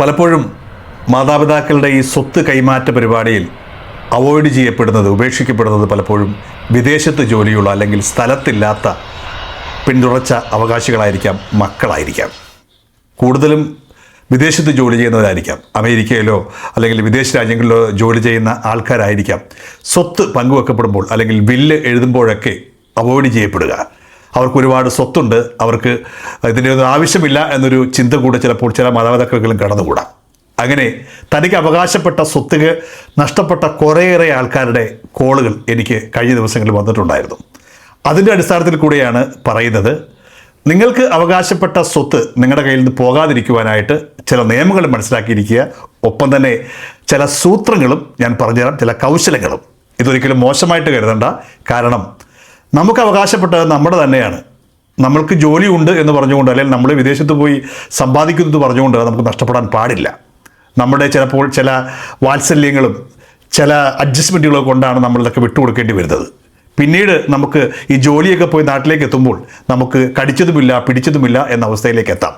പലപ്പോഴും മാതാപിതാക്കളുടെ ഈ സ്വത്ത് കൈമാറ്റ പരിപാടിയിൽ അവോയ്ഡ് ചെയ്യപ്പെടുന്നത് ഉപേക്ഷിക്കപ്പെടുന്നത് പലപ്പോഴും വിദേശത്ത് ജോലിയുള്ള അല്ലെങ്കിൽ സ്ഥലത്തില്ലാത്ത പിന്തുടർച്ച അവകാശികളായിരിക്കാം മക്കളായിരിക്കാം. കൂടുതലും വിദേശത്ത് ജോലി ചെയ്യുന്നവരായിരിക്കാം. അമേരിക്കയിലോ അല്ലെങ്കിൽ വിദേശ രാജ്യങ്ങളിലോ ജോലി ചെയ്യുന്ന ആൾക്കാരായിരിക്കാം. സ്വത്ത് പങ്കുവെക്കപ്പെടുമ്പോൾ അല്ലെങ്കിൽ ബില്ല് എഴുതുമ്പോഴൊക്കെ അവോയ്ഡ് ചെയ്യപ്പെടുക. അവർക്ക് ഒരുപാട് സ്വത്തുണ്ട്. അവർക്ക് ഇതിന്റെ ഒന്നും ആവശ്യമില്ല എന്നൊരു ചിന്ത കൂടെ ചിലപ്പോൾ ചില മാതാപിതാക്കൾക്കും കടന്നുകൂടാം. അങ്ങനെ തനിക്ക് അവകാശപ്പെട്ട സ്വത്തുക നഷ്ടപ്പെട്ട കുറേയേറെ ആൾക്കാരുടെ കോളുകൾ എനിക്ക് കഴിഞ്ഞ ദിവസങ്ങളിൽ വന്നിട്ടുണ്ടായിരുന്നു. അതിന്റെ അടിസ്ഥാനത്തിൽ കൂടെയാണ് പറയുന്നത് നിങ്ങൾക്ക് അവകാശപ്പെട്ട സ്വത്ത് നിങ്ങളുടെ കയ്യിൽ നിന്ന് പോകാതിരിക്കുവാനായിട്ട് ചില നിയമങ്ങൾ മനസ്സിലാക്കിയിരിക്കുക. ഒപ്പം തന്നെ ചില സൂത്രങ്ങളും ഞാൻ പറഞ്ഞുതരാം ചില കൗശലങ്ങളും. ഇതൊരിക്കലും മോശമായിട്ട് കരുതണ്ട. കാരണം നമുക്ക് അവകാശപ്പെട്ടത് നമ്മുടെ തന്നെയാണ്. നമ്മൾക്ക് ജോലിയുണ്ട് എന്ന് പറഞ്ഞുകൊണ്ട് അല്ലെങ്കിൽ നമ്മൾ വിദേശത്ത് പോയി സമ്പാദിക്കുന്നത് പറഞ്ഞുകൊണ്ട് നമുക്ക് നഷ്ടപ്പെടാൻ പാടില്ല. നമ്മുടെ ചിലപ്പോൾ ചില വാത്സല്യങ്ങളും ചില അഡ്ജസ്റ്റ്മെന്റുകളും കൊണ്ടാണ് നമ്മളിതൊക്കെ വിട്ടുകൊടുക്കേണ്ടി വരുന്നത്. പിന്നീട് നമുക്ക് ഈ ജോലിയൊക്കെ പോയി നാട്ടിലേക്ക് എത്തുമ്പോൾ നമുക്ക് കടിച്ചതുമില്ല പിടിച്ചതുമില്ല എന്ന അവസ്ഥയിലേക്ക് എത്താം.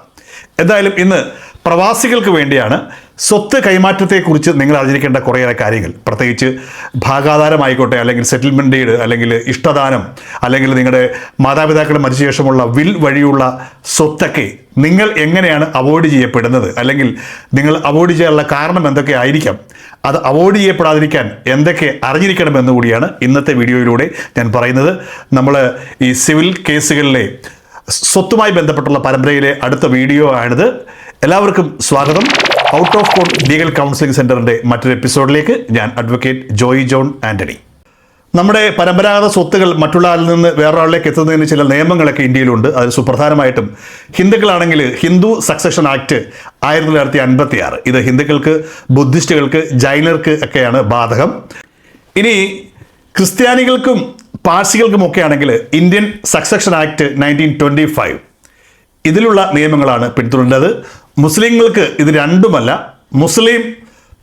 എന്തായാലും ഇന്ന് പ്രവാസികൾക്ക് വേണ്ടിയാണ് സ്വത്ത് കൈമാറ്റത്തെക്കുറിച്ച് നിങ്ങൾ അറിഞ്ഞിരിക്കേണ്ട കുറേയേറെ കാര്യങ്ങൾ. പ്രത്യേകിച്ച് ഭാഗാധാരമായിക്കോട്ടെ അല്ലെങ്കിൽ സെറ്റിൽമെന്റ് ഡീഡ് അല്ലെങ്കിൽ ഇഷ്ടദാനം അല്ലെങ്കിൽ നിങ്ങളുടെ മാതാപിതാക്കൾ മരിച്ച ശേഷമുള്ള വിൽ വഴിയുള്ള സ്വത്തൊക്കെ നിങ്ങൾ എങ്ങനെയാണ് അവോയ്ഡ് ചെയ്യപ്പെടുന്നത്? അല്ലെങ്കിൽ നിങ്ങൾ അവോയ്ഡ് ചെയ്യാനുള്ള കാരണം എന്തൊക്കെ ആയിരിക്കാം? അത് അവോയ്ഡ് ചെയ്യപ്പെടാതിരിക്കാൻ എന്തൊക്കെ അറിഞ്ഞിരിക്കണമെന്ന് കൂടിയാണ് ഇന്നത്തെ വീഡിയോയിലൂടെ ഞാൻ പറയുന്നത്. നമ്മൾ ഈ സിവിൽ കേസുകളിലെ സ്വത്തുമായി ബന്ധപ്പെട്ടുള്ള പരമ്പരയിലെ അടുത്ത വീഡിയോ ആണിത്. എല്ലാവർക്കും സ്വാഗതം. Out of court legal counselling സെന്ററിന്റെ മറ്റൊരു എപ്പിസോഡിലേക്ക് ഞാൻ അഡ്വക്കേറ്റ് ജോയി ജോൺ ആന്റണി. നമ്മുടെ പരമ്പരാഗത സ്വത്തുകൾ മറ്റുള്ള ആളിൽ നിന്ന് വേറൊരാളിലേക്ക് എത്തുന്നതിന് ചില നിയമങ്ങളൊക്കെ ഇന്ത്യയിലുണ്ട്. അതിൽ സുപ്രധാനമായിട്ടും ഹിന്ദുക്കളാണെങ്കിൽ ഹിന്ദു സക്സഷൻ ആക്ട് ആയിരത്തി തൊള്ളായിരത്തി അൻപത്തി ആറ് ഇത് ഹിന്ദുക്കൾക്ക് ബുദ്ധിസ്റ്റുകൾക്ക് ജൈനർക്ക് ഒക്കെയാണ് ബാധകം. ഇനി ക്രിസ്ത്യാനികൾക്കും പാഴ്സികൾക്കുമൊക്കെ ആണെങ്കിൽ Indian succession act nineteen twenty five ഇതിലുള്ള നിയമങ്ങളാണ് പിന്തുടരേണ്ടത്. മുസ്ലിങ്ങൾക്ക് ഇത് രണ്ടുമല്ല. മുസ്ലിം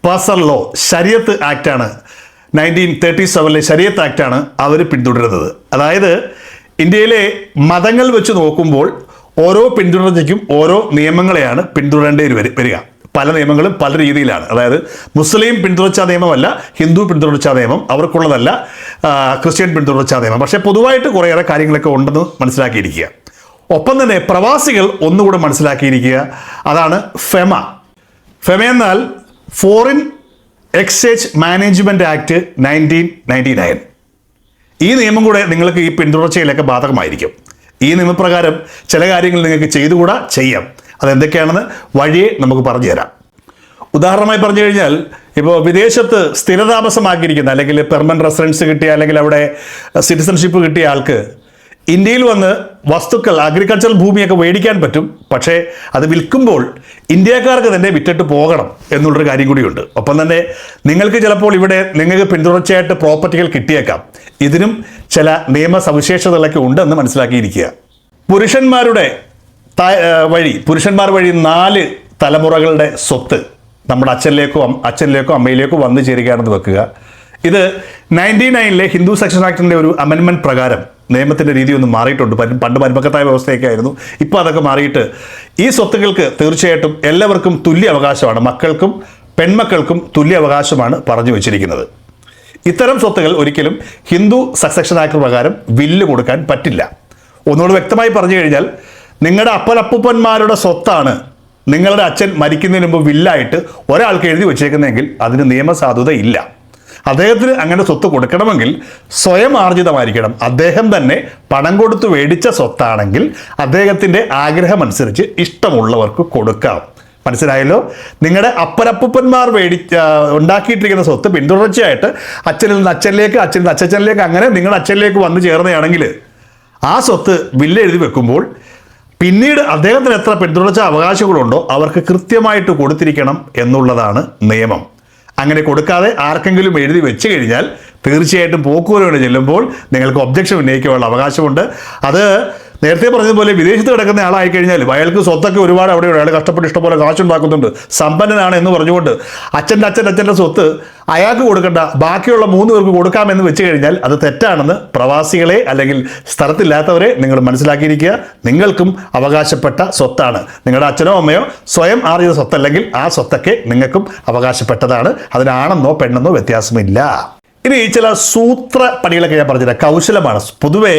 പേഴ്സണൽ ലോ ശരിയത്ത് ആക്റ്റാണ് നയന്റീൻ തേർട്ടി സെവനിലെ ശരിയത്ത് ആക്റ്റാണ് അവർ പിന്തുടരുന്നത്. അതായത് ഇന്ത്യയിലെ മതങ്ങൾ വെച്ച് നോക്കുമ്പോൾ ഓരോ പിന്തുടർച്ചയ്ക്കും ഓരോ നിയമങ്ങളെയാണ് പിന്തുടരേണ്ടി വരി- വരിക. പല നിയമങ്ങളും പല രീതിയിലാണ്. അതായത് മുസ്ലിം പിന്തുടർച്ചാ നിയമമല്ല ഹിന്ദു പിന്തുടർച്ചാ നിയമം അവർക്കുള്ളതല്ല ക്രിസ്ത്യൻ പിന്തുടർച്ചാ നിയമം. പക്ഷേ പൊതുവായിട്ട് കുറേയേറെ കാര്യങ്ങളൊക്കെ ഉണ്ടെന്ന് മനസ്സിലാക്കിയിരിക്കുക. ഒപ്പം തന്നെ പ്രവാസികൾ ഒന്നുകൂടെ മനസ്സിലാക്കിയിരിക്കുക. അതാണ് ഫെമ. ഫെമ എന്നാൽ foreign exchange management act nineteen ninety nine ഈ നിയമം കൂടെ നിങ്ങൾക്ക് ഈ പിന്തുടർച്ചയിലൊക്കെ ബാധകമായിരിക്കും. ഈ നിയമപ്രകാരം ചില കാര്യങ്ങൾ നിങ്ങൾക്ക് ചെയ്തുകൂടാ ചെയ്യാം. അതെന്തൊക്കെയാണെന്ന് വഴിയെ നമുക്ക് പറഞ്ഞു തരാം. ഉദാഹരണമായി പറഞ്ഞു കഴിഞ്ഞാൽ ഇപ്പോൾ വിദേശത്ത് സ്ഥിരതാമസമാക്കിയിരിക്കുന്ന അല്ലെങ്കിൽ പെർമനന്റ് റെസിഡൻസ് കിട്ടിയ അല്ലെങ്കിൽ അവിടെ സിറ്റിസൺഷിപ്പ് കിട്ടിയ ആൾക്ക് ഇന്ത്യയിൽ വന്ന് വസ്തുക്കൾ അഗ്രികൾച്ചറൽ ഭൂമിയൊക്കെ മേടിക്കാൻ പറ്റും. പക്ഷേ അത് വിൽക്കുമ്പോൾ ഇന്ത്യക്കാർക്ക് തന്നെ വിറ്റിട്ട് പോകണം എന്നുള്ളൊരു കാര്യം കൂടിയുണ്ട്. ഒപ്പം തന്നെ നിങ്ങൾക്ക് ചിലപ്പോൾ ഇവിടെ നിങ്ങൾക്ക് പിന്തുടർച്ചയായിട്ട് പ്രോപ്പർട്ടികൾ കിട്ടിയേക്കാം. ഇതിനും ചില നിയമ സവിശേഷതകളൊക്കെ ഉണ്ടെന്ന് മനസ്സിലാക്കിയിരിക്കുക. പുരുഷന്മാരുടെ വഴി പുരുഷന്മാർ വഴി നാല് തലമുറകളുടെ സ്വത്ത് നമ്മുടെ അച്ഛനിലേക്കോ അച്ഛനിലേക്കോ അമ്മയിലേക്കോ വന്നു ചേരുകയാണെന്ന് വെക്കുക. ഇത് നയന്റി നയനിലെ ഹിന്ദു സെക്ഷൻ ആക്ടിന്റെ ഒരു അമെൻമെന്റ് പ്രകാരം നിയമത്തിന്റെ രീതി ഒന്ന് മാറിയിട്ടുണ്ട്. പണ്ട് മരുമക്കത്തായ വ്യവസ്ഥയൊക്കെ ആയിരുന്നു. ഇപ്പോൾ അതൊക്കെ മാറിയിട്ട് ഈ സ്വത്തുക്കൾക്ക് തീർച്ചയായിട്ടും എല്ലാവർക്കും തുല്യ അവകാശമാണ്. മക്കൾക്കും പെൺമക്കൾക്കും തുല്യ അവകാശമാണ് പറഞ്ഞു വെച്ചിരിക്കുന്നത്. ഇത്തരം സ്വത്തുകൾ ഒരിക്കലും ഹിന്ദു സക്സഷൻ ആക്ട് പ്രകാരം വില്ല് കൊടുക്കാൻ പറ്റില്ല. ഒന്നുകൂടെ വ്യക്തമായി പറഞ്ഞു കഴിഞ്ഞാൽ നിങ്ങളുടെ അപ്പനപ്പൂപ്പന്മാരുടെ സ്വത്താണ് നിങ്ങളുടെ അച്ഛൻ മരിക്കുന്നതിന് മുമ്പ് വില്ലായിട്ട് ഒരാൾക്ക് എഴുതി വെച്ചേക്കുന്നതെങ്കിൽ അതിന് നിയമസാധുത ഇല്ല. അദ്ദേഹത്തിന് അങ്ങനെ സ്വത്ത് കൊടുക്കണമെങ്കിൽ സ്വയം ആർജിതമായിരിക്കണം. അദ്ദേഹം തന്നെ പണം കൊടുത്ത് മേടിച്ച സ്വത്താണെങ്കിൽ അദ്ദേഹത്തിന്റെ ആഗ്രഹമനുസരിച്ച് ഇഷ്ടമുള്ളവർക്ക് കൊടുക്കാം. മനസ്സിലായല്ലോ? നിങ്ങളുടെ അപ്പനപ്പൂപ്പന്മാർ മേടി ഉണ്ടാക്കിയിട്ടിരിക്കുന്ന സ്വത്ത് പിന്തുടർച്ചയായിട്ട് അച്ഛനിൽ നിന്ന് അച്ഛനിലേക്ക് അച്ഛനിൽ നിന്ന് അച്ഛനിലേക്ക് അങ്ങനെ നിങ്ങളുടെ അച്ഛനിലേക്ക് വന്നു ചേർന്നതാണെങ്കിൽ ആ സ്വത്ത് ബില്ല് എഴുതി വെക്കുമ്പോൾ പിന്നീട് അദ്ദേഹത്തിന് എത്ര പിന്തുടർച്ച അവകാശങ്ങളുണ്ടോ അവർക്ക് കൃത്യമായിട്ട് കൊടുത്തിരിക്കണം എന്നുള്ളതാണ് നിയമം. അങ്ങനെ കൊടുക്കാതെ ആർക്കെങ്കിലും എഴുതി വെച്ച് കഴിഞ്ഞാൽ തീർച്ചയായിട്ടും പോക്കുവരവിന് ചെല്ലുമ്പോൾ നിങ്ങൾക്ക് ഒബ്ജക്ഷൻ ഉന്നയിക്കാനുള്ള അവകാശമുണ്ട്. അത് നേരത്തെ പറഞ്ഞതുപോലെ വിദേശത്ത് കിടക്കുന്ന ആളായി കഴിഞ്ഞാൽ അയാൾക്ക് സ്വത്തൊക്കെ ഒരുപാട് അവിടെ അയാൾ കഷ്ടപ്പെട്ട് ഇഷ്ടംപോലെ കാശുണ്ടാക്കുന്നുണ്ട്. സമ്പന്നനാണ് എന്ന് പറഞ്ഞുകൊണ്ട് അച്ഛന്റെ അച്ഛന്റെ അച്ഛന്റെ സ്വത്ത് അയാൾക്ക് കൊടുക്കേണ്ട. ബാക്കിയുള്ള മൂന്ന് പേർക്ക് കൊടുക്കാമെന്ന് വെച്ച് കഴിഞ്ഞാൽ അത് തെറ്റാണെന്ന് പ്രവാസികളെ അല്ലെങ്കിൽ സ്ഥലത്തില്ലാത്തവരെ നിങ്ങൾ മനസ്സിലാക്കിയിരിക്കുക. നിങ്ങൾക്കും അവകാശപ്പെട്ട സ്വത്താണ്. നിങ്ങളുടെ അച്ഛനോ അമ്മയോ സ്വയം ആർജിത സ്വത്തല്ലെങ്കിൽ ആ സ്വത്തൊക്കെ നിങ്ങൾക്കും അവകാശപ്പെട്ടതാണ്. അതിനാണെന്നോ പെണ്ണെന്നോ വ്യത്യാസമില്ല. ഇനി ചില സൂത്ര പണികളൊക്കെ ഞാൻ പറഞ്ഞില്ല കൗശലമാണ്. പൊതുവേ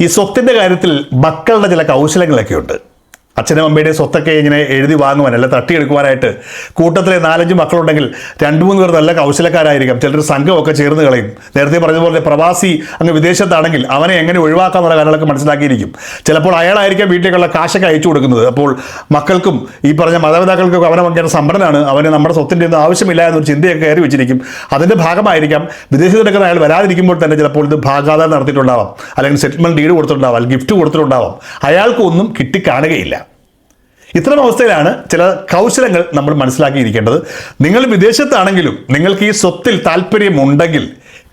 ഈ സ്വത്തിന്റെ കാര്യത്തിൽ മക്കളുടെ ചില കൗശലങ്ങളൊക്കെ ഉണ്ട് അച്ഛനും അമ്മയുടെയും സ്വത്തൊക്കെ ഇങ്ങനെ എഴുതി വാങ്ങുവാൻ അല്ല തട്ടിയെടുക്കുവാനായിട്ട് കൂട്ടത്തിലെ നാലഞ്ച് മക്കളുണ്ടെങ്കിൽ രണ്ട് മൂന്ന് പേർ നല്ല കൗശലക്കാരായിരിക്കാം. ചിലർ സംഘമൊക്കെ ചേർന്ന് കളയും. നേരത്തെ പറഞ്ഞതുപോലെ പ്രവാസി അങ്ങ് വിദേശത്താണെങ്കിൽ അവനെ എങ്ങനെ ഒഴിവാക്കാമെന്നുള്ള കാര്യങ്ങളൊക്കെ മനസ്സിലാക്കിയിരിക്കും. ചിലപ്പോൾ അയാളായിരിക്കാം വീട്ടിലേക്കുള്ള കാശൊക്കെ അയച്ചു കൊടുക്കുന്നത്. അപ്പോൾ മക്കൾക്കും ഈ പറഞ്ഞ മാതാപിതാക്കൾക്കൊക്കെ അവനെ ഭയങ്കര സംഭരണമാണ് അവന് നമ്മുടെ സ്വത്തിന്റെ ഒന്നും ആവശ്യമില്ല എന്നൊരു ചിന്തയൊക്കെ കയറി വെച്ചിരിക്കും. അതിന്റെ ഭാഗമായിരിക്കാം വിദേശത്തിലൊക്കെ അയാൾ വരാതിരിക്കുമ്പോൾ തന്നെ ചിലപ്പോൾ ഇത് ഭാഗാത നടത്തിയിട്ടുണ്ടാവാം. അല്ലെങ്കിൽ സെറ്റിൽമെന്റ് ഡീഡ് കൊടുത്തിട്ടുണ്ടാവാം അല്ലെങ്കിൽ ഗിഫ്റ്റ് കൊടുത്തിട്ടുണ്ടാവാം. അയാൾക്കൊന്നും കിട്ടിക്കാണുകയില്ല. ഇത്തരം അവസ്ഥയിലാണ് ചില കൗശലങ്ങൾ നമ്മൾ മനസ്സിലാക്കിയിരിക്കേണ്ടത്. നിങ്ങൾ വിദേശത്താണെങ്കിലും നിങ്ങൾക്ക് ഈ സ്വത്തിൽ താല്പര്യമുണ്ടെങ്കിൽ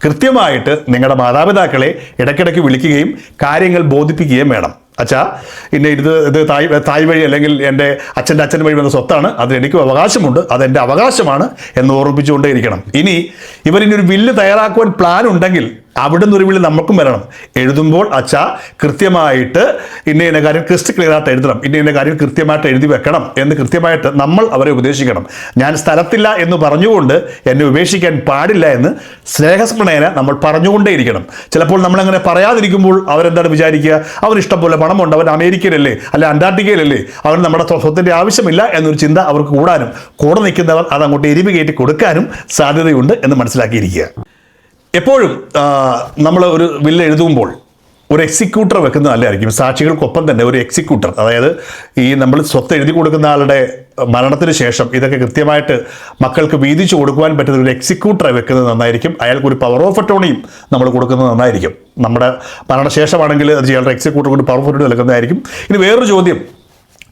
കൃത്യമായിട്ട് നിങ്ങളുടെ മാതാപിതാക്കളെ ഇടയ്ക്കിടയ്ക്ക് വിളിക്കുകയും കാര്യങ്ങൾ ബോധിപ്പിക്കുകയും വേണം. അച്ഛാ ഇന്നെ ഇത് ഇത് തായ് തായ് വഴി അല്ലെങ്കിൽ എന്റെ അച്ഛന്റെ അച്ഛൻ വഴി വന്ന സ്വത്താണ്. അത് എനിക്ക് അവകാശമുണ്ട്. അത് എന്റെ അവകാശമാണ് എന്ന് ഓർമ്മിപ്പിച്ചുകൊണ്ടേ ഇരിക്കണം. ഇനി ഇവരിനി ഒരു തയ്യാറാക്കുവാൻ പ്ലാൻ ഉണ്ടെങ്കിൽ അവിടുന്ന് ഒരു വിളി നമുക്കും വരണം. എഴുതുമ്പോൾ അച്ഛ കൃത്യമായിട്ട് ഇന്ന ഇന്ന കാര്യം ക്രിസ്റ്റ് ക്ലിയർ ആയിട്ട് എഴുതണം. ഇന്ന ഇന്ന കാര്യം കൃത്യമായിട്ട് എഴുതി വെക്കണം എന്ന് കൃത്യമായിട്ട് നമ്മൾ അവരെ ഉപദേശിക്കണം. ഞാൻ സ്ഥലത്തില്ല എന്ന് പറഞ്ഞുകൊണ്ട് എന്നെ ഉപേക്ഷിക്കാൻ പാടില്ല എന്ന് സ്നേഹസ്മരണേന നമ്മൾ പറഞ്ഞുകൊണ്ടേയിരിക്കണം. ചിലപ്പോൾ നമ്മളങ്ങനെ പറയാതിരിക്കുമ്പോൾ അവരെന്താണ് വിചാരിക്കുക? അവർ ഇഷ്ടം പോലെ പണമുണ്ട്. അവൻ അമേരിക്കയിലല്ലേ? അല്ല അന്റാർട്ടിക്കയിലല്ലേ? അവൻ നമ്മുടെ സ്വത്തിന്റെ ആവശ്യമില്ല എന്നൊരു ചിന്ത അവർക്ക് കൂടാനും കൂടെ നിൽക്കുന്നവർ അത് അങ്ങോട്ട് എരിവ് കയറ്റി കൊടുക്കാനും സാധ്യതയുണ്ട് എന്ന് മനസ്സിലാക്കിയിരിക്കുക. എപ്പോഴും നമ്മൾ ഒരു വില്ല് എഴുതുമ്പോൾ ഒരു എക്സിക്യൂട്ടർ വെക്കുന്നത് നല്ലതായിരിക്കും. സാക്ഷികൾക്കൊപ്പം തന്നെ ഒരു എക്സിക്യൂട്ടർ അതായത് ഈ നമ്മൾ സ്വത്ത് എഴുതി കൊടുക്കുന്ന ആളുടെ മരണത്തിന് ശേഷം ഇതൊക്കെ കൃത്യമായിട്ട് മക്കൾക്ക് വീതിച്ചു കൊടുക്കുവാൻ പറ്റുന്ന ഒരു എക്സിക്യൂട്ടറെ വെക്കുന്നത് നന്നായിരിക്കും. അയാൾക്ക് ഒരു പവർ ഓഫ് അറ്റോണിയും നമ്മൾ കൊടുക്കുന്നത് നന്നായിരിക്കും. നമ്മുടെ മരണശേഷമാണെങ്കിൽ അത് ചെയ്യാനുള്ള എക്സിക്യൂട്ടർ കൊണ്ട് പവർ ഓഫ് അറ്റോണി നൽകുന്നതായിരിക്കും. ഇനി വേറൊരു ചോദ്യം.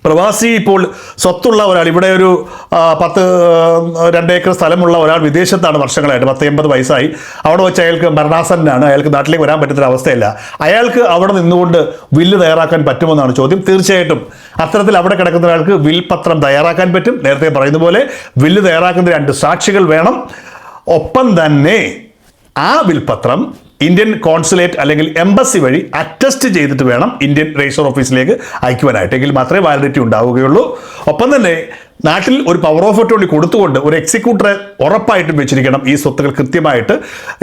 പ്രവാസി ഇപ്പോൾ സ്വത്തുള്ള ഒരാൾ ഇവിടെ ഒരു പത്ത് രണ്ട് ഏക്കർ സ്ഥലമുള്ള ഒരാൾ വിദേശത്താണ് വർഷങ്ങളായിട്ട് പത്ത് എൺപത് വയസ്സായി. അവിടെ വെച്ച് അയാൾക്ക് മരണാസന്നാണ് അയാൾക്ക് നാട്ടിലേക്ക് വരാൻ പറ്റുന്ന അവസ്ഥയല്ല. അയാൾക്ക് അവിടെ നിന്നുകൊണ്ട് വില്ല് തയ്യാറാക്കാൻ പറ്റുമെന്നാണ് ചോദ്യം. തീർച്ചയായിട്ടും അത്തരത്തിൽ അവിടെ കിടക്കുന്ന ഒരാൾക്ക് വിൽ പത്രം തയ്യാറാക്കാൻ പറ്റും. നേരത്തെ പറയുന്ന പോലെ വില്ല് തയ്യാറാക്കുന്ന രണ്ട് സാക്ഷികൾ വേണം. ഒപ്പം തന്നെ ആ വിൽപത്രം ഇന്ത്യൻ കോൺസുലേറ്റ് അല്ലെങ്കിൽ എംബസി വഴി അറ്റസ്റ്റ് ചെയ്തിട്ട് വേണം ഇന്ത്യൻ രജിസ്റ്റർ ഓഫീസിലേക്ക് അയക്കുവാനായിട്ട്. എങ്കിൽ മാത്രമേ വാലിഡിറ്റി ഉണ്ടാവുകയുള്ളൂ. ഒപ്പം തന്നെ നാട്ടിൽ ഒരു പവർ ഓഫ് അറ്റോണി കൊടുത്തുകൊണ്ട് ഒരു എക്സിക്യൂട്ടറെ ഉറപ്പായിട്ടും വെച്ചിരിക്കണം ഈ സ്വത്തുകൾ കൃത്യമായിട്ട്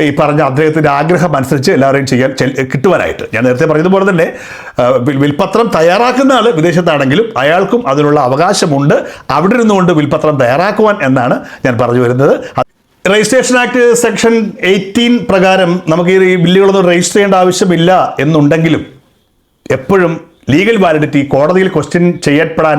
ഈ പറഞ്ഞ അദ്ദേഹത്തിന്റെ ആഗ്രഹം അനുസരിച്ച് എല്ലാവരെയും ചെയ്യാൻ കിട്ടുവാനായിട്ട്. ഞാൻ നേരത്തെ പറഞ്ഞതുപോലെ തന്നെ വിൽപത്രം തയ്യാറാക്കുന്ന ആൾ വിദേശത്താണെങ്കിലും അയാൾക്കും അതിനുള്ള അവകാശമുണ്ട്. അവിടെ ഇരുന്നുകൊണ്ട് വിൽപത്രം തയ്യാറാക്കുവാൻ എന്നാണ് ഞാൻ പറഞ്ഞു വരുന്നത്. രജിസ്ട്രേഷൻ ആക്ട് സെക്ഷൻ എയ്റ്റീൻ പ്രകാരം നമുക്ക് ഈ ബില്ലുകളൊന്നും രജിസ്റ്റർ ചെയ്യേണ്ട ആവശ്യമില്ല എന്നുണ്ടെങ്കിലും എപ്പോഴും ലീഗൽ വാലിഡിറ്റി കോടതിയിൽ ക്വസ്റ്റ്യൻ ചെയ്യപ്പെടാൻ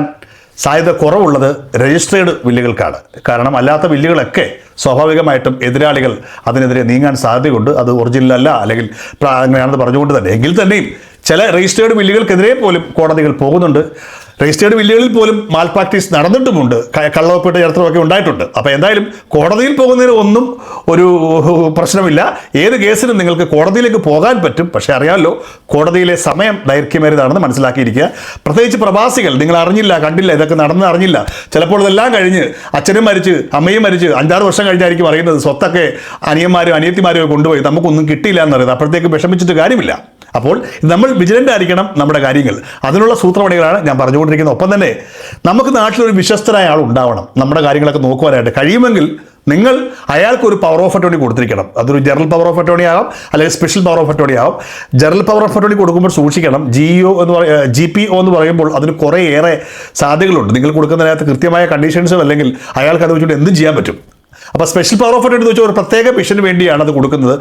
സാധ്യത കുറവുള്ളത് രജിസ്ട്രേഡ് ബില്ലുകൾക്കാണ്. കാരണം അല്ലാത്ത ബില്ലുകളൊക്കെ സ്വാഭാവികമായിട്ടും എതിരാളികൾ അതിനെതിരെ നീങ്ങാൻ സാധ്യതയുണ്ട്. അത് ഒറിജിനൽ അല്ല അല്ലെങ്കിൽ അങ്ങനെയാണെന്ന് പറഞ്ഞുകൊണ്ട് തന്നെ. എങ്കിൽ തന്നെയും ചില രജിസ്റ്റേർഡ് ബില്ലുകൾക്കെതിരെ പോലും കോടതികൾ പോകുന്നുണ്ട്. രജിസ്റ്റേർഡ് ബില്ലുകളിൽ പോലും മാൽ പ്രാക്ടീസ് നടന്നിട്ടുമുണ്ട്. കള്ളവപ്പിട്ട ചരിത്രമൊക്കെ ഉണ്ടായിട്ടുണ്ട്. അപ്പോൾ എന്തായാലും കോടതിയിൽ പോകുന്നതിന് ഒന്നും ഒരു പ്രശ്നമില്ല. ഏത് കേസിനും നിങ്ങൾക്ക് കോടതിയിലേക്ക് പോകാൻ പറ്റും. പക്ഷേ അറിയാമല്ലോ കോടതിയിലെ സമയം ദൈർഘ്യമേറിയതാണെന്ന് മനസ്സിലാക്കിയിരിക്കുക. പ്രത്യേകിച്ച് പ്രവാസികൾ നിങ്ങൾ അറിഞ്ഞില്ല കണ്ടില്ല ഇതൊക്കെ നടന്ന് അറിഞ്ഞില്ല. ചിലപ്പോൾ ഇതെല്ലാം കഴിഞ്ഞ് അച്ഛനും മരിച്ച് അമ്മയും മരിച്ച് അഞ്ചാറ് വർഷം കഴിഞ്ഞായിരിക്കും അറിയുന്നത്. സ്വത്തൊക്കെ അനിയന്മാരും അനിയത്തിമാരും കൊണ്ടുപോയി. നമുക്കൊന്നും കിട്ടിയില്ല എന്നറിയത് അപ്പോഴത്തേക്ക് വിഷമിച്ചിട്ട് കാര്യമില്ല. അപ്പോൾ നമ്മൾ വിജിലന്റ് ആയിരിക്കണം നമ്മുടെ കാര്യങ്ങൾ. അതിനുള്ള സൂത്രപണികളാണ് ഞാൻ പറഞ്ഞുകൊണ്ടിരിക്കുന്നത് ഒപ്പം തന്നെ നമുക്ക് നാട്ടിലൊരു വിശ്വസ്തരായ ആൾ ഉണ്ടാവണം. നമ്മുടെ കാര്യങ്ങളൊക്കെ നോക്കുവാനായിട്ട് കഴിയുമെങ്കിൽ നിങ്ങൾ അയാൾക്ക് ഒരു പവർ ഓഫ് അറ്റോണി കൊടുത്തിരിക്കണം. അതൊരു ജനറൽ പവർ ഓഫ് അറ്റോണി ആകാം അല്ലെങ്കിൽ സ്പെഷ്യൽ പവർ ഓഫ് അറ്റോണി ആകാം. ജനറൽ പവർ ഓഫ് അറ്റോണി കൊടുക്കുമ്പോൾ സൂക്ഷിക്കണം. ജി ഒ എന്ന് പറയ ജി പി ഒ എന്ന് പറയുമ്പോൾ അതിന് കുറേ ഏറെ സാധ്യതകളുണ്ട്. നിങ്ങൾ കൊടുക്കുന്നതിനകത്ത് കൃത്യമായ കണ്ടീഷൻസും അല്ലെങ്കിൽ അയാൾക്ക് അത് വെച്ചിട്ട് എന്തും ചെയ്യാൻ പറ്റും. അപ്പോൾ സ്പെഷ്യൽ പവർ ഓഫ് അറ്റോണി എന്ന് വെച്ചാൽ ഒരു പ്രത്യേക മിഷന് വേണ്ടിയാണ് അത് കൊടുക്കുന്നത്.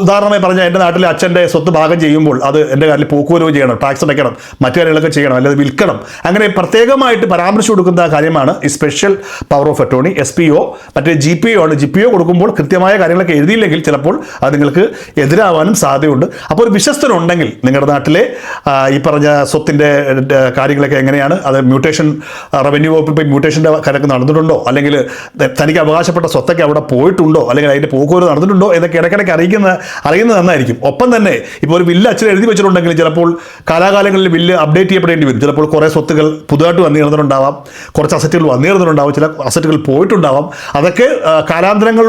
ഉദാഹരണമായി പറഞ്ഞാൽ എന്റെ നാട്ടിലെ അച്ഛന്റെ സ്വത്ത് ഭാഗം ചെയ്യുമ്പോൾ അത് എന്റെ കാര്യത്തിൽ പോക്കുവരവ് ചെയ്യണം ടാക്സ് അടയ്ക്കണം മറ്റു കാര്യങ്ങളൊക്കെ ചെയ്യണം അല്ലെങ്കിൽ വിൽക്കണം. അങ്ങനെ പ്രത്യേകമായിട്ട് പരാമർശം കൊടുക്കുന്ന കാര്യമാണ് ഈ special power of attorney S P O മറ്റേ ജി പി ഒ ആണ്. ജി പി ഒ കൊടുക്കുമ്പോൾ കൃത്യമായ കാര്യങ്ങളൊക്കെ എഴുതിയില്ലെങ്കിൽ ചിലപ്പോൾ അത് നിങ്ങൾക്ക് എതിരാവാനും സാധ്യതയുണ്ട്. അപ്പോൾ ഒരു വിശ്വസ്തനുണ്ടെങ്കിൽ നിങ്ങളുടെ നാട്ടിലെ ഈ പറഞ്ഞ സ്വത്തിന്റെ കാര്യങ്ങളൊക്കെ എങ്ങനെയാണ്? അത് മ്യൂട്ടേഷൻ റവന്യൂ വകുപ്പിൽ പോയി മ്യൂട്ടേഷന്റെ കാര്യമൊക്കെ നടന്നിട്ടുണ്ടോ? അല്ലെങ്കിൽ തനിക്ക് അവകാശം അവകാശപ്പെട്ട സ്വത്തൊക്കെ അവിടെ പോയിട്ടുണ്ടോ? അല്ലെങ്കിൽ അതിന്റെ പോക്കുവരവ് നടന്നിട്ടുണ്ടോ? എന്നൊക്കെ ഇടയ്ക്കിടയ്ക്ക് അറിയിക്കുന്ന അറിയുന്നത് നന്നായിരിക്കും. ഒപ്പം തന്നെ ഇപ്പോൾ ഒരു ബില്ല് അച്ഛൻ എഴുതി വെച്ചിട്ടുണ്ടെങ്കിൽ ചിലപ്പോൾ കാലാകാലങ്ങളിൽ ബില്ല് അപ്ഡേറ്റ് ചെയ്യപ്പെടേണ്ടി വരും. ചിലപ്പോൾ കുറേ സ്വത്തുകൾ പുതുതായിട്ട് വന്നു ചേർന്നിട്ടുണ്ടാവാം കുറച്ച് അസറ്റുകൾ വന്നു ചേർന്നിട്ടുണ്ടാവും ചില അസറ്റുകൾ പോയിട്ടുണ്ടാവാം. അതൊക്കെ കാലാന്തരങ്ങൾ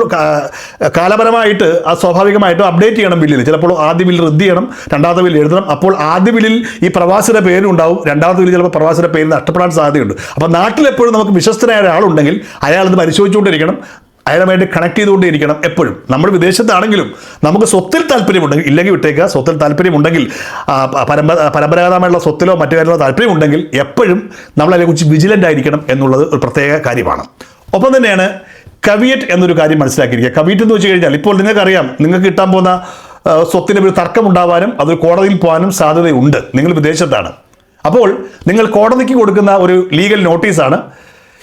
കാലപരമായിട്ട് സ്വാഭാവികമായിട്ടും അപ്ഡേറ്റ് ചെയ്യണം ബില്ലിൽ ചിലപ്പോൾ ആദ്യ ബില്ല് റദ്ദ് ചെയ്യണം രണ്ടാമത്തെ ബില്ല് എഴുതണം. അപ്പോൾ ആദ്യ ബില്ലിൽ ഈ പ്രവാസിയുടെ പേരുണ്ടാവും രണ്ടാമത്തെ ബില്ല് ചിലപ്പോൾ പ്രവാസിയുടെ പേര് നഷ്ടപ്പെടാൻ സാധ്യതയുണ്ട്. അപ്പോൾ നാട്ടിലെപ്പോഴും നമുക്ക് വിശ്വസ്തനായ ഒരാളുണ്ടെങ്കിൽ അയാൾ ഇത് പരിശോധിച്ചുകൊണ്ടിരിക്കണം. അയാളുമായിട്ട് കണക്ട് ചെയ്തുകൊണ്ടിരിക്കണം എപ്പോഴും. നമ്മൾ വിദേശത്താണെങ്കിലും നമുക്ക് സ്വത്തിൽ താല്പര്യമുണ്ടെങ്കിൽ ഇല്ലെങ്കിൽ വിട്ടേക്കുക സ്വത്തിൽ താല്പര്യമുണ്ടെങ്കിൽ പരമ്പരാഗതമായുള്ള സ്വത്തിലോ മറ്റു കാര്യങ്ങളോ താല്പര്യമുണ്ടെങ്കിൽ എപ്പോഴും നമ്മൾ അതിനെക്കുറിച്ച് വിജിലന്റ് ആയിരിക്കണം എന്നുള്ളത് ഒരു പ്രത്യേക കാര്യമാണ്. ഒപ്പം തന്നെയാണ് കവിയറ്റ് എന്നൊരു കാര്യം മനസ്സിലാക്കിയിരിക്കുക. കവിയറ്റ് എന്ന് വെച്ച് കഴിഞ്ഞാൽ ഇപ്പോൾ നിങ്ങൾക്കറിയാം നിങ്ങൾക്ക് കിട്ടാൻ പോകുന്ന സ്വത്തിന് ഒരു തർക്കമുണ്ടാവാനും അത് കോടതിയിൽ പോകാനും സാധ്യതയുണ്ട്. നിങ്ങൾ വിദേശത്താണ്. അപ്പോൾ നിങ്ങൾ കോടതിക്ക് കൊടുക്കുന്ന ഒരു ലീഗൽ നോട്ടീസാണ്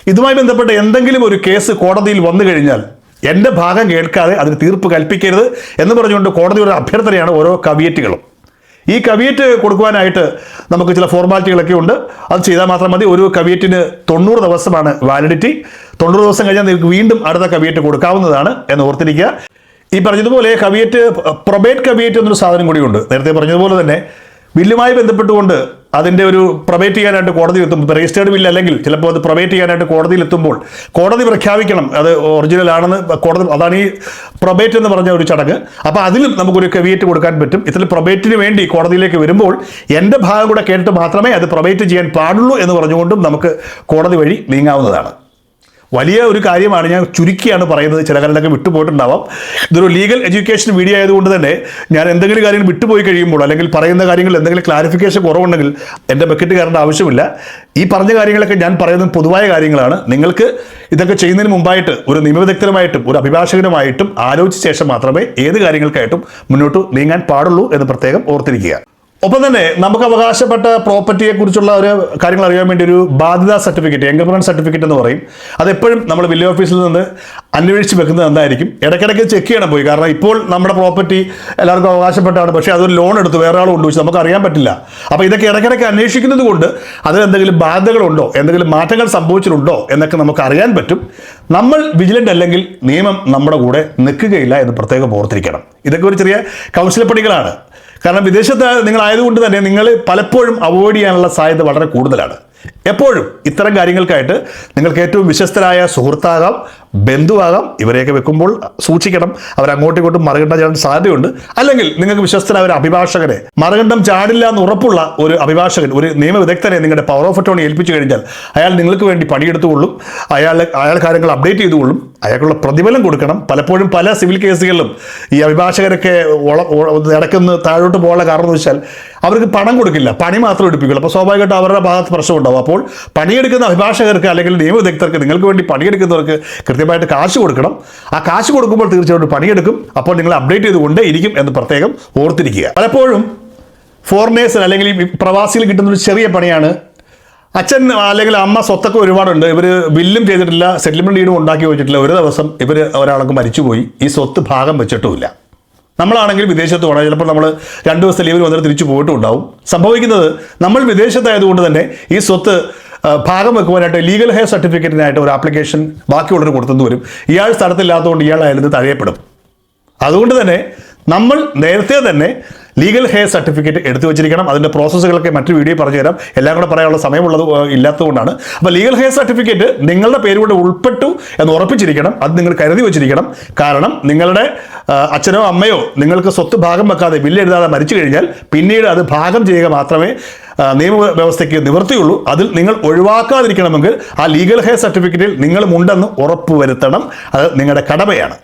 ഇതുമായി ബന്ധപ്പെട്ട് എന്തെങ്കിലും ഒരു കേസ് കോടതിയിൽ വന്നു കഴിഞ്ഞാൽ എന്റെ ഭാഗം കേൾക്കാതെ അതിന് തീർപ്പ് കൽപ്പിക്കരുത് എന്ന് പറഞ്ഞുകൊണ്ട് കോടതിയുടെ അഭ്യർത്ഥനയാണ് ഓരോ കവിയറ്റുകളും. ഈ കവിയറ്റ് കൊടുക്കുവാനായിട്ട് നമുക്ക് ചില ഫോർമാലിറ്റികളൊക്കെ ഉണ്ട്. അത് ചെയ്താൽ മാത്രം മതി. ഒരു കവിയറ്റിന് തൊണ്ണൂറ് ദിവസമാണ് വാലിഡിറ്റി തൊണ്ണൂറ് ദിവസം കഴിഞ്ഞാൽ നിങ്ങൾക്ക് വീണ്ടും അടുത്ത കവിയറ്റ് കൊടുക്കാവുന്നതാണ് എന്ന് ഓർത്തിരിക്കുക. ഈ പറഞ്ഞതുപോലെ കവിയറ്റ് പ്രൊബേറ്റ് കവിയറ്റ് എന്നൊരു സാധനം കൂടിയുണ്ട്. നേരത്തെ പറഞ്ഞതുപോലെ തന്നെ ബില്ലുമായി ബന്ധപ്പെട്ടുകൊണ്ട് അതിന്റെ ഒരു പ്രൊബേറ്റ് ചെയ്യാനായിട്ട് കോടതിയിൽ എത്തുമ്പോൾ രജിസ്റ്റേർഡ് ബില്ല് അല്ലെങ്കിൽ ചിലപ്പോൾ അത് പ്രൊബേറ്റ് ചെയ്യാനായിട്ട് കോടതിയിൽ എത്തുമ്പോൾ കോടതി പ്രഖ്യാപിക്കണം. അത് ഒറിജിനൽ ആണെന്ന് കോടതി അതാണ് ഈ പ്രൊബേറ്റ് എന്ന് പറഞ്ഞ ഒരു ചടങ്ങ്. അപ്പോൾ അതിലും നമുക്കൊരു കവിയേറ്റ് കൊടുക്കാൻ പറ്റും. ഇത്തരം പ്രൊബേറ്റിന് വേണ്ടി കോടതിയിലേക്ക് വരുമ്പോൾ എന്റെ ഭാഗം കൂടെ കേട്ടിട്ട് മാത്രമേ അത് പ്രൊബേറ്റ് ചെയ്യാൻ പാടുള്ളൂ എന്ന് പറഞ്ഞുകൊണ്ടും നമുക്ക് കോടതി വഴി നീങ്ങാവുന്നതാണ്. വലിയ ഒരു കാര്യമാണ് ഞാൻ ചുരുക്കിയാണ് പറയുന്നത്. ചില കാര്യങ്ങളൊക്കെ വിട്ടുപോയിട്ടുണ്ടാവാം. ഇതൊരു ലീഗൽ എഡ്യൂക്കേഷൻ വീഡിയോ ആയതുകൊണ്ട് തന്നെ ഞാൻ എന്തെങ്കിലും കാര്യങ്ങൾ വിട്ടുപോയി കഴിയുമ്പോൾ അല്ലെങ്കിൽ പറയുന്ന കാര്യങ്ങൾ എന്തെങ്കിലും ക്ലാരിഫിക്കേഷൻ കുറവുണ്ടെങ്കിൽ എന്റെ ബക്കറ്റ് കയറേണ്ട ആവശ്യമില്ല. ഈ പറഞ്ഞ കാര്യങ്ങളൊക്കെ ഞാൻ പറയുന്നത് പൊതുവായ കാര്യങ്ങളാണ്. നിങ്ങൾക്ക് ഇതൊക്കെ ചെയ്യുന്നതിന് മുമ്പായിട്ട് ഒരു നിയമവിദഗ്ധരുമായിട്ടും ഒരു അഭിഭാഷകനുമായിട്ടും ആലോചിച്ച ശേഷം മാത്രമേ ഏത് കാര്യങ്ങൾക്കായിട്ടും മുന്നോട്ട് നീങ്ങാൻ പാടുള്ളൂ എന്ന് പ്രത്യേകം ഓർത്തിരിക്കുക. ഒപ്പം തന്നെ നമുക്ക് അവകാശപ്പെട്ട പ്രോപ്പർട്ടിയെ കുറിച്ചുള്ള ഒരു കാര്യങ്ങൾ അറിയാൻ വേണ്ടി ഒരു ബാധ്യതാ സർട്ടിഫിക്കറ്റ് എൻകംപ്ലൻസ് സർട്ടിഫിക്കറ്റ് എന്ന് പറയും. അതെപ്പോഴും നമ്മൾ വില്ലേജ് ഓഫീസിൽ നിന്ന് അന്വേഷിച്ച് വെക്കുന്നത് എന്തായിരിക്കും? ഇടയ്ക്കിടയ്ക്ക് ചെക്ക് ചെയ്യണം പോയി. കാരണം ഇപ്പോൾ നമ്മുടെ പ്രോപ്പർട്ടി എല്ലാവർക്കും അവകാശപ്പെട്ടാണ്. പക്ഷേ അതൊരു ലോൺ എടുത്ത് വേറെ ആൾ കൊണ്ടുവച്ച് നമുക്ക് അറിയാൻ പറ്റില്ല. അപ്പോൾ ഇതൊക്കെ ഇടയ്ക്കിടയ്ക്ക് അന്വേഷിക്കുന്നത് കൊണ്ട് അതിൽ എന്തെങ്കിലും ബാധ്യതകളുണ്ടോ? എന്തെങ്കിലും മാറ്റങ്ങൾ സംഭവിച്ചിട്ടുണ്ടോ? എന്നൊക്കെ നമുക്ക് അറിയാൻ പറ്റും. നമ്മൾ വിജിലന്റ് അല്ലെങ്കിൽ നിയമം നമ്മുടെ കൂടെ നിൽക്കുകയില്ല എന്ന് പ്രത്യേകം ഓർത്തിരിക്കണം. ഇതൊക്കെ ഒരു ചെറിയ കൗൺസിൽ പണികളാണ് കാരണം വിദേശത്ത് നിങ്ങളായതുകൊണ്ട് തന്നെ നിങ്ങൾ പലപ്പോഴും അവോയ്ഡ് ചെയ്യാനുള്ള സാധ്യത വളരെ കൂടുതലാണ്. എപ്പോഴും ഇത്തരം കാര്യങ്ങൾക്കായിട്ട് നിങ്ങൾക്ക് ഏറ്റവും വിശ്വസ്തരായ സുഹൃത്താകാം ബന്ധുവാകാം. ഇവരെയൊക്കെ വെക്കുമ്പോൾ സൂക്ഷിക്കണം. അവരങ്ങോട്ടും ഇങ്ങോട്ടും മറുകണ്ഠം ചാടാൻ സാധ്യതയുണ്ട്. അല്ലെങ്കിൽ നിങ്ങൾക്ക് വിശ്വസ്തരായ ഒരു അഭിഭാഷകനെ മറുകണ്ഠം ചാടില്ല എന്ന് ഉറപ്പുള്ള ഒരു അഭിഭാഷകൻ ഒരു നിയമവിദഗ്ധനെ നിങ്ങളുടെ പവർ ഓഫ് അറ്റോണി ഏൽപ്പിച്ചു കഴിഞ്ഞാൽ അയാൾ നിങ്ങൾക്ക് വേണ്ടി പണിയെടുത്തുകൊള്ളും. അയാൾ അയാൾ കാര്യങ്ങൾ അപ്ഡേറ്റ് ചെയ്തുകൊള്ളും. അയാൾക്കുള്ള പ്രതിഫലം കൊടുക്കണം. പലപ്പോഴും പല സിവിൽ കേസുകളിലും ഈ അഭിഭാഷകരൊക്കെ ഇടയ്ക്കൊന്ന് താഴോട്ട് പോകാനുള്ള കാരണം എന്ന് വെച്ചാൽ അവർക്ക് പണം കൊടുക്കില്ല. പണി മാത്രം എടുപ്പിക്കുള്ളൂ. അപ്പോൾ സ്വാഭാവികമായിട്ട് അവരുടെ ഭാഗത്ത് പ്രശ്നമുണ്ടാവും. അപ്പോൾ പണിയെടുക്കുന്ന അഭിഭാഷകർക്ക് അല്ലെങ്കിൽ നിയമവിദഗ്ധർക്ക് നിങ്ങൾക്ക് വേണ്ടി പണിയെടുക്കുന്നവർക്ക് കൃത്യമായിട്ട് കാശ് കൊടുക്കണം. ആ കാശ് കൊടുക്കുമ്പോൾ തീർച്ചയായിട്ടും പണിയെടുക്കും. അപ്പോൾ നിങ്ങൾ അപ്ഡേറ്റ് ചെയ്തുകൊണ്ടേ ഇരിക്കും എന്ന് പ്രത്യേകം ഓർത്തിരിക്കുക. പലപ്പോഴും ഫോറിനേഴ്സിന് അല്ലെങ്കിൽ പ്രവാസികൾ കിട്ടുന്ന ഒരു ചെറിയ പണിയാണ്. അച്ഛൻ അല്ലെങ്കിൽ അമ്മ സ്വത്തൊക്കെ ഒരുപാടുണ്ട്. ഇവർ ബില്ലും ചെയ്തിട്ടില്ല സെറ്റിൽമെന്റ് ഈടും ഉണ്ടാക്കി വെച്ചിട്ടില്ല. ഒരു ദിവസം ഇവർ ഒരാൾക്ക് മരിച്ചുപോയി. ഈ സ്വത്ത് ഭാഗം വെച്ചിട്ടുമില്ല. നമ്മളാണെങ്കിൽ വിദേശത്ത് പോകണം. ചിലപ്പോൾ നമ്മൾ രണ്ട് ദിവസത്തെ ലീവിൽ വന്നിട്ട് തിരിച്ചു പോയിട്ടും ഉണ്ടാവും സംഭവിക്കുന്നത് നമ്മൾ വിദേശത്തായതുകൊണ്ട് തന്നെ ഈ സ്വത്ത് ഭാഗം വെക്കുവാനായിട്ട് ലീഗൽ ഹെയർ സർട്ടിഫിക്കറ്റിനായിട്ട് ഒരു ആപ്ലിക്കേഷൻ ബാക്കിയുള്ളവർ കൊടുത്തു വരും. ഇയാൾ സ്ഥലത്തില്ലാത്തതുകൊണ്ട് അയാൾ തഴയപ്പെടും. അതുകൊണ്ട് തന്നെ നമ്മൾ നേരത്തെ തന്നെ ലീഗൽ ഹെയർ സർട്ടിഫിക്കറ്റ് എടുത്തു വെച്ചിരിക്കണം. അതിന്റെ പ്രോസസ്സുകളൊക്കെ മറ്റു വീഡിയോ പറഞ്ഞു തരാം. എല്ലാം കൂടെ പറയാനുള്ള സമയമുള്ളത് ഇല്ലാത്തതുകൊണ്ടാണ്. അപ്പോൾ ലീഗൽ ഹെയർ സർട്ടിഫിക്കറ്റ് നിങ്ങളുടെ പേരുകൂടെ ഉൾപ്പെട്ടു എന്ന് ഉറപ്പിച്ചിരിക്കണം. അത് നിങ്ങൾ കരുതി വെച്ചിരിക്കണം. കാരണം നിങ്ങളുടെ അച്ഛനോ അമ്മയോ നിങ്ങൾക്ക് സ്വത്ത് ഭാഗം വെക്കാതെ ബില്ല് എഴുതാതെ മരിച്ചു കഴിഞ്ഞാൽ പിന്നീട് അത് ഭാഗം ചെയ്യുക മാത്രമേ നിയമ നിയമവ്യവസ്ഥയ്ക്ക് നിവൃത്തിയുള്ളൂ. അതിൽ നിങ്ങൾ ഒഴിവാക്കാതിരിക്കണമെങ്കിൽ ആ ലീഗൽ ഹെയർ സർട്ടിഫിക്കറ്റിൽ നിങ്ങളുമുണ്ടെന്ന് ഉറപ്പുവരുത്തണം. അത് നിങ്ങളുടെ കടമയാണ്.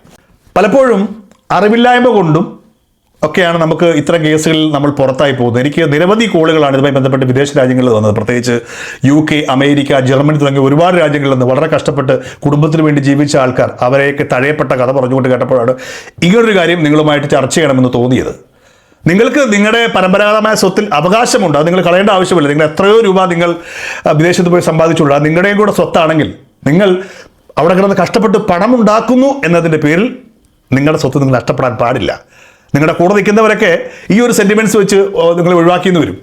പലപ്പോഴും അറിവില്ലായ്മ കൊണ്ടും ഒക്കെയാണ് നമുക്ക് ഇത്തരം കേസുകളിൽ നമ്മൾ പുറത്തായി പോകുന്നത്. എനിക്ക് നിരവധി കോളുകളാണ് ഇതുമായി ബന്ധപ്പെട്ട് വിദേശ രാജ്യങ്ങളിൽ വന്നത്. പ്രത്യേകിച്ച് യു കെ അമേരിക്ക ജർമ്മനി തുടങ്ങിയ ഒരുപാട് രാജ്യങ്ങളിൽ നിന്ന് വളരെ കഷ്ടപ്പെട്ട് കുടുംബത്തിന് വേണ്ടി ജീവിച്ച ആൾക്കാർ അവരെയൊക്കെ തഴയപ്പെട്ട കഥ പറഞ്ഞുകൊണ്ട് കേട്ടപ്പോഴാണ് ഇങ്ങനൊരു കാര്യം നിങ്ങളുമായിട്ട് ചർച്ച ചെയ്യണമെന്ന് തോന്നിയത്. നിങ്ങൾക്ക് നിങ്ങളുടെ പരമ്പരാഗതമായ സ്വത്തിൽ അവകാശമുണ്ട്. അത് നിങ്ങൾ കളയേണ്ട ആവശ്യമില്ല. നിങ്ങൾ എത്രയോ രൂപ നിങ്ങൾ വിദേശത്ത് പോയി സമ്പാദിച്ചുള്ളൂ. നിങ്ങളുടെയും കൂടെ സ്വത്താണെങ്കിൽ നിങ്ങൾ അവിടെ കിടന്ന് കഷ്ടപ്പെട്ട് പണം ഉണ്ടാക്കുന്നു എന്നതിന്റെ പേരിൽ നിങ്ങളുടെ സ്വത്ത് നിങ്ങൾ നഷ്ടപ്പെടാൻ പാടില്ല. നിങ്ങളുടെ കൂടെ നിൽക്കുന്നവരൊക്കെ ഈ ഒരു സെന്റിമെന്റ്സ് വെച്ച് നിങ്ങൾ ഒഴിവാക്കിയെന്ന് വരും.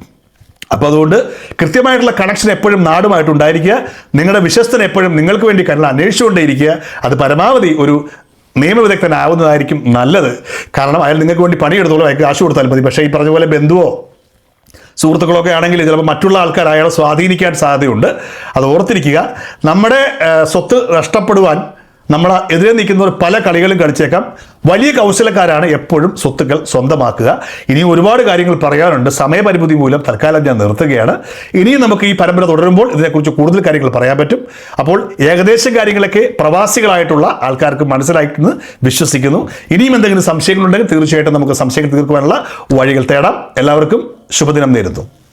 അപ്പോൾ അതുകൊണ്ട് കൃത്യമായിട്ടുള്ള കണക്ഷൻ എപ്പോഴും നാടുമായിട്ട് ഉണ്ടായിരിക്കുക. നിങ്ങളുടെ വിശ്വസ്തൻ എപ്പോഴും നിങ്ങൾക്ക് വേണ്ടി കണ്ണിൽ അന്വേഷിച്ചുകൊണ്ടേയിരിക്കുക. അത് പരമാവധി ഒരു നിയമവിദഗ്ധനാവുന്നതായിരിക്കും നല്ലത്. കാരണം അയാൾ നിങ്ങൾക്ക് വേണ്ടി പണിയെടുത്തോളൂ അയാൾക്ക് കാശ് കൊടുത്താൽ മതി. പക്ഷേ ഈ പറഞ്ഞ പോലെ ബന്ധുവോ സുഹൃത്തുക്കളൊക്കെ ആണെങ്കിൽ ചിലപ്പോൾ മറ്റുള്ള ആൾക്കാർ അയാളെ സ്വാധീനിക്കാൻ സാധ്യതയുണ്ട്. അത് ഓർത്തിരിക്കുക. നമ്മുടെ സ്വത്ത് നഷ്ടപ്പെടുവാൻ നമ്മളെ എതിരെ നിൽക്കുന്നവർ പല കളികളും കളിച്ചേക്കാം. വലിയ കൗശലക്കാരാണ് എപ്പോഴും സ്വത്തുക്കൾ സ്വന്തമാക്കുക. ഇനിയും ഒരുപാട് കാര്യങ്ങൾ പറയാനുണ്ട്. സമയപരിമിതി മൂലം തൽക്കാലം ഞാൻ നിർത്തുകയാണ്. ഇനിയും നമുക്ക് ഈ പരമ്പര തുടരുമ്പോൾ ഇതിനെക്കുറിച്ച് കൂടുതൽ കാര്യങ്ങൾ പറയാൻ പറ്റും. അപ്പോൾ ഏകദേശം കാര്യങ്ങളൊക്കെ പ്രവാസികളായിട്ടുള്ള ആൾക്കാർക്ക് മനസ്സിലാക്കുന്നു വിശ്വസിക്കുന്നു. ഇനിയും എന്തെങ്കിലും സംശയങ്ങളുണ്ടെങ്കിൽ തീർച്ചയായിട്ടും നമുക്ക് സംശയം തീർക്കുവാനുള്ള വഴികൾ തേടാം. എല്ലാവർക്കും ശുഭദിനം നേരുന്നു.